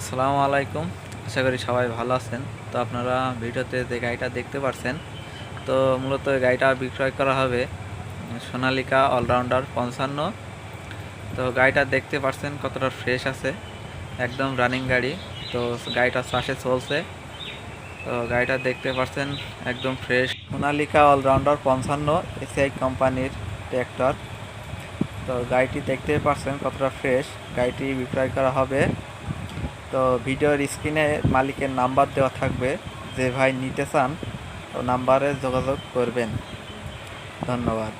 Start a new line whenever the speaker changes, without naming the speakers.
আসসালামু আলাইকুম। আশা করি সবাই ভালো আছেন। তো আপনারা ভিডিওতে যে গাড়িটা দেখতে পাচ্ছেন তো মূলত গাড়িটা বিক্রয় করা হবে সোনালিকা অলরাউন্ডার পঞ্চান্ন। তো গাড়িটা দেখতে পাচ্ছেন কতটা ফ্রেশ আছে, একদম রানিং গাড়ি। তো গাড়িটা চাষে চলছে। তো গাড়িটা দেখতে পাচ্ছেন একদম ফ্রেশ। সোনালিকা অলরাউন্ডার পঞ্চান্ন, এসিআই কোম্পানির ট্র্যাক্টর। তো গাড়িটি দেখতে পাচ্ছেন কতটা ফ্রেশ। গাড়িটি বিক্রয় করা হবে তো ভিডিওর স্ক্রিনে মালিকের নাম্বার দেওয়া থাকবে, যে ভাই নিতে চান, তো নাম্বারে যোগাযোগ করবেন। ধন্যবাদ।